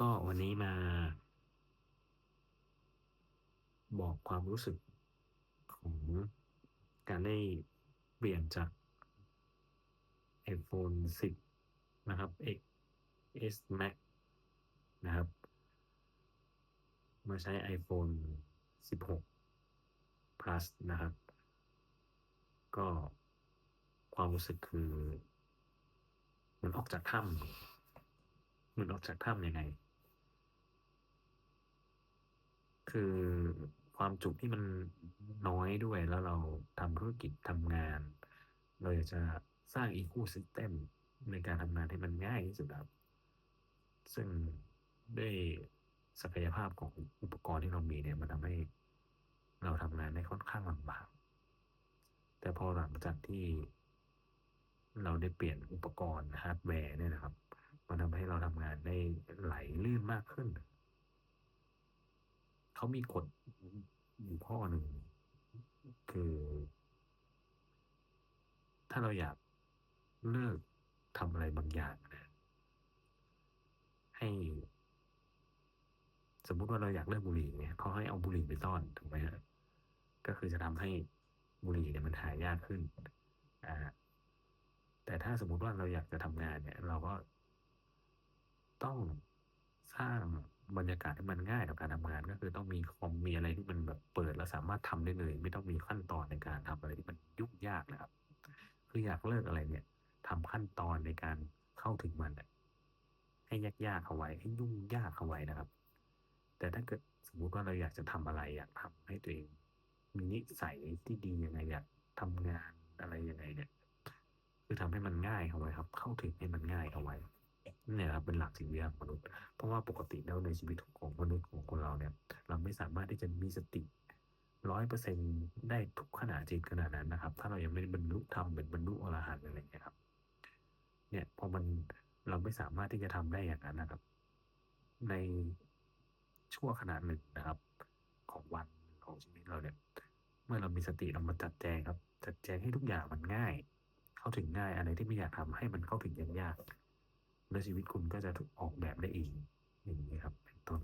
ก็วันนี้มา บอกความรู้สึกของการได้เปลี่ยนจาก iPhone 10 นะครับ XS Max นะครับ มาใช้ iPhone 16 Plus นะครับ ก็ความรู้สึกคือมือนออกจากถ้ำ หมือนออกจากถ้ำยังไง คือความจุที่มันน้อยด้วยแล้วเราทำธุรกิจทำงาน เราอยากจะสร้างอีโคซิสเต็มในการทำงานให้มันง่ายที่สุดครับ ซึ่งด้วยศักยภาพของอุปกรณ์ที่เรามีเนี่ยมันทำให้เราทำงานได้ค่อนข้างลำบาก แต่พอหลังจากที่เราได้เปลี่ยนอุปกรณ์ฮาร์ดแวร์เนี่ยนะครับ มัน ทำงานได้ไหลลื่นมากขึ้น เขามีกฎอยู่ข้อหนึ่ง คือ ถ้าเราอยากเลิกทำอะไรบางอย่างนะให้ สมมุติว่าเราอยากเลิกบุหรี่เนี่ยเขาให้เอาบุหรี่ไปซ่อนถูกไหมฮะก็คือจะทำให้บุหรี่เนี่ยมันหายากขึ้น อ่า แต่ถ้าสมมุติว่าเราอยากจะทำงานเนี่ย เราก็ ต้องสร้างบรรยากาศให้มันง่ายต่อการทำงาน ก็คือต้องมีคอมมีอะไรที่มันแบบเปิดแล้วสามารถทำได้เลย ไม่ต้องมีขั้นตอนในการทำอะไรที่มันยุ่งยากนะครับ คืออยากเลิกอะไรเนี่ยทำขั้นตอนในการเข้าถึงมันให้ยากๆเอาไว้ ให้ยุ่งยากเอาไว้นะครับ แต่ถ้าเกิดสมมุติว่าเราอยากจะทำอะไรอยากทำให้ตัวเองมีนิสัยที่ดียังไงอยากทำงานอะไรยังไงเนี่ย คือทำให้มันง่ายเอาไว้ครับ เข้าถึงให้มันง่ายเอาไว้ เนี่ยครับเป็นหลักสิ่งเดียวของมนุษย์ เพราะว่าปกติแล้วในชีวิตของมนุษย์ของคนเราเนี่ย เราไม่สามารถที่จะมีสติร้อยเปอร์เซ็นได้ทุกขณะจิตขนาดนั้นนะครับ ถ้าเรายังไม่บรรลุธรรมเป็นบรรลุอรหันต์อะไรอย่างเงี้ยครับ เนี่ยพอมันเราไม่สามารถที่จะทำได้อย่างนั้นนะครับ ในชั่วขณะหนึ่งนะครับ ของวันของชีวิตเราเนี่ย เมื่อเรามีสติเรามาจัดแจงครับ จัดแจงให้ทุกอย่างมันง่าย เข้าถึงง่ายอะไรที่ไม่อยากทำให้มันเข้าถึงยากๆ แล้ชีวิตคุณก็จะถูกออกแบบได้เองอย่างนี้ครับเป็นต้น